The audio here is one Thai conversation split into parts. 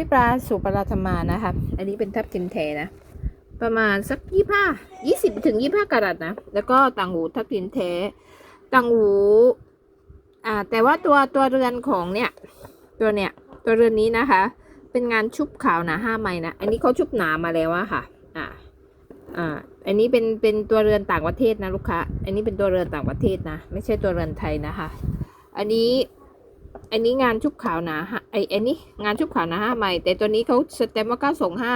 พี่ปลาสุปราธมานะคะ อันนี้เป็นทับทิมแทนะ ประมาณสักยี่ห้ายี่สิบถึงยี่ห้ากรัตนะ แล้วก็ต่างหูทับทิมแท้ต่างหูอ่าแต่ว่าตัวตัวเรือนของเนี่ยตัวเนี่ยตัวเรือนนี้นะคะ เป็นงานชุบขาวหนาห้าไม้นะ อันนี้เขาชุบหนามาแล้วอะค่ะ อ่าอ่าอันนี้เป็นเป็นตัวเรือนต่างประเทศนะลูกค้า อันนี้เป็นตัวเรือนต่างประเทศนะ ไม่ใช่ตัวเรือนไทยนะคะ อันนี้ อันนี้งานชุบขาวหนาฮะไออันนี้งานชุบขาวหนาห้าไม้แต่ตัวนี้เขาสแตมว่าเก้าสองห้า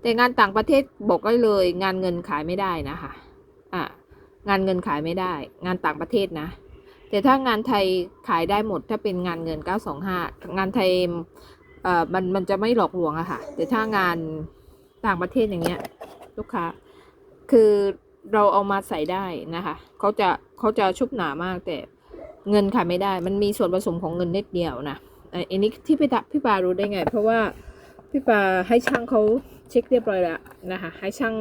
แต่งานต่างประเทศบอกได้เลย งานเงินขายไม่ได้นะคะอ่างานเงินขายไม่ได้ งานต่างประเทศนะ แต่ถ้างานไทยขายได้หมด ถ้าเป็นงานเงิน 925 งานไทยเอ่อมันมันจะไม่หลอกลวงอะค่ะ แต่ถ้างานต่างประเทศอย่างเงี้ย ลูกค้า คือเราเอามาใส่ได้นะคะเขาจะเขาจะชุบหนามากแต่ เงินขายไม่ได้ มันมีส่วนผสมของเงินนิดเดียวนะอันนี้ที่พี่ตาพี่ปารู้ได้ไง เพราะว่าพี่ปาให้ช่างเขาเช็คเรียบร้อยแล้วนะคะ ให้ช่าง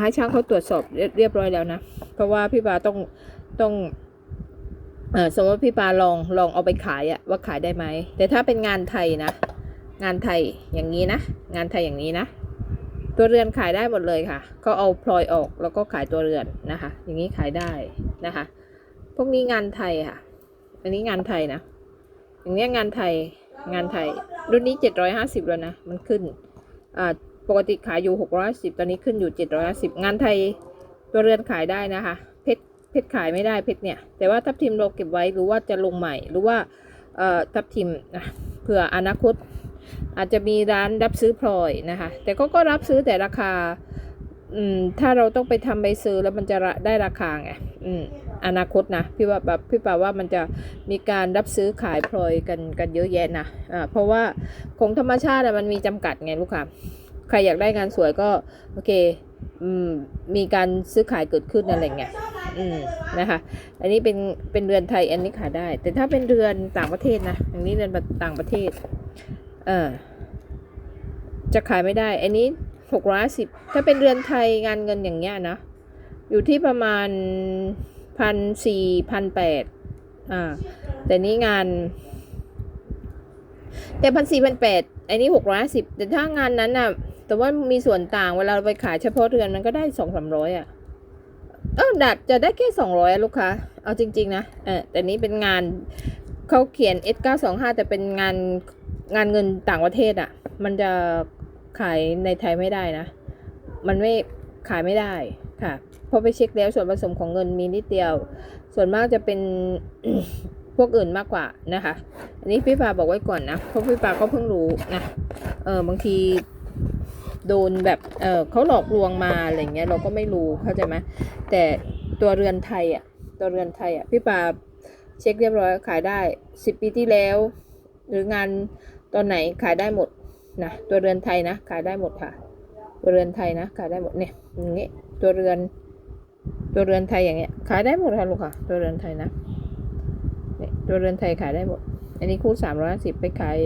ให้ช่างเขาตรวจสอบเรียบร้อยแล้วนะ เพราะว่าพี่ปาต้องต้องอสมมติพี่ปาลองลองเอาไปขายอะว่าขายได้ไหม แต่ถ้าเป็นงานไทยนะ งานไทยอย่างนี้นะ งานไทยอย่างนี้นะ ตัวเรือนขายได้หมดเลยค่ะ ก็เอาพลอยออกแล้วก็ขายตัวเรือนนะคะ อย่างนี้ขายได้นะคะ พวกนี้งานไทยค่ะ อันนี้งานไทยนะ อย่างเนี้ยงานไทย งานไทย รุ่นนี้เจ็ดร้อยห้าสิบแล้วนะ มันขึ้น อ่า ปกติขายอยู่หกร้อยสิบตอนนี้ขึ้นอยู่เจ็ดร้อยสิบงานไทยตัวเรือนขายได้นะคะ เพชร เพชรขายไม่ได้เพชรเนี่ย แต่ว่าทับทิมเราเก็บไว้ หรือว่าจะลงใหม่ หรือว่า เอ่อ ทับทิมนะเผื่ออนาคต อาจจะมีร้านรับซื้อพลอยนะคะ แต่ก็ก็รับซื้อแต่ราคา อืม ถ้าเราต้องไปทำใบซื้อแล้วมันจะระได้ราคาไง อืม อนาคตนะพี่ว่าแบบพี่ป่าว่ามันจะมีการรับซื้อขายพลอยกันกันเยอะแยะนะอ่าเพราะว่าของธรรมชาติมันมีจำกัดไงลูกค้าใครอยากได้งานสวยก็โอเคอืมมีการซื้อขายเกิดขึ้นอะไรเงี้ยอืมนะคะ อันนี้เป็นเป็นเรือนไทยอันนี้ขายได้ แต่ถ้าเป็นเรือนต่างประเทศนะอันนี้เรือนต่างประเทศเออจะขายไม่ได้ อันนี้หกร้อยสิบถ้าเป็นเรือนไทยงานเงินอย่างเงี้ยนะ อยู่ที่ประมาณ พันสี่พันแปดอ่า แต่นี้งาน แต่พันสี่พันแปดไอันนี้หกร้อยสิบแต่ถ้างานนั้นอะ แต่ว่ามีส่วนต่างเวลาเราไปขายเฉพาะเรือนมันก็ได้สองสามร้อยอะเออดัดจะได้แค่สองร้อยลูกค้า เอาจริง ๆ นะเออแต่นี้เป็นงานเขาเขียน S 9 2 5 แต่เป็นงานงานเงินต่างประเทศอะ มันจะขายในไทยไม่ได้นะ มันไม่ ขายไม่ได้ค่ะพราะไปเช็คแล้วส่วนผสมของเงินมีนิดเดียว ส่วนมากจะเป็นพวกอื่นมากกว่านะคะ อันนี้พี่ปาบอกไว้ก่อนนะเพราะพี่ปาก็เพิ่งรู้นะเออบางทีโดนแบบเออเขาหลอกลวงมาอะไรเงี้ยเราก็ไม่รู้เข้าใจไหมแต่ตัวเรือนไทยอะตัวเรือนไทยอะพี่ปาเช็คเรียบร้อยขายได้สิบปีที่แล้ว หรืองานตอนไหนขายได้หมดนะตัวเรือนไทยนะขายได้หมดค่ะ ตัวเรือนไทยนะขายได้หมดเนี่ยอย่างงี้ตัวเรือน ตัวเรือนไทยอย่างเงี้ย ขายได้หมดค่ะลูกค่ะ ตัวเรือนไทยนะเนี่ยตัวเรือนไทยขายได้หมด อันนี้คู่สามร้อยสิบไปขาย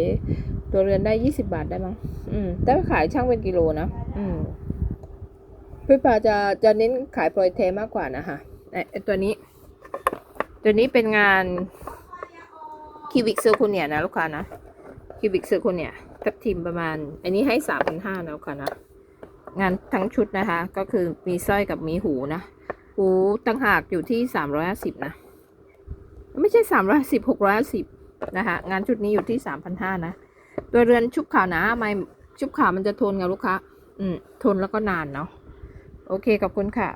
ตัวเรือนได้ยี่สิบาทได้มั้งอืมแต่ขายช่างเป็นกิโลนะอืมพี่ปาจะจะเน้นขายพลอยเทมากกว่านะคะไอตัวนี้ ตัวนี้เป็นงานคิวิกเซอร์คูเนี่ยนะลูกค้านะคิวิกเซอร์คูเนี่ยทับทิมประมาณ อันนี้ให้สามพันห้านะลูกค้านะ งานทั้งชุดนะคะ ก็คือมีสร้อยกับมีหูนะ หูตั้งหากอยู่ที่สามร้อยห้าสิบนะ ไม่ใช่สามร้อยสิบหกร้อยสิบนะคะงานชุดนี้อยู่ที่สามพันห้านะ ตัวเรือนชุบขาวนะไม่ชุบขาวมันจะทนกับลูกค้า อืม ทนแล้วก็นานเนาะ โอเค ขอบคุณค่ะ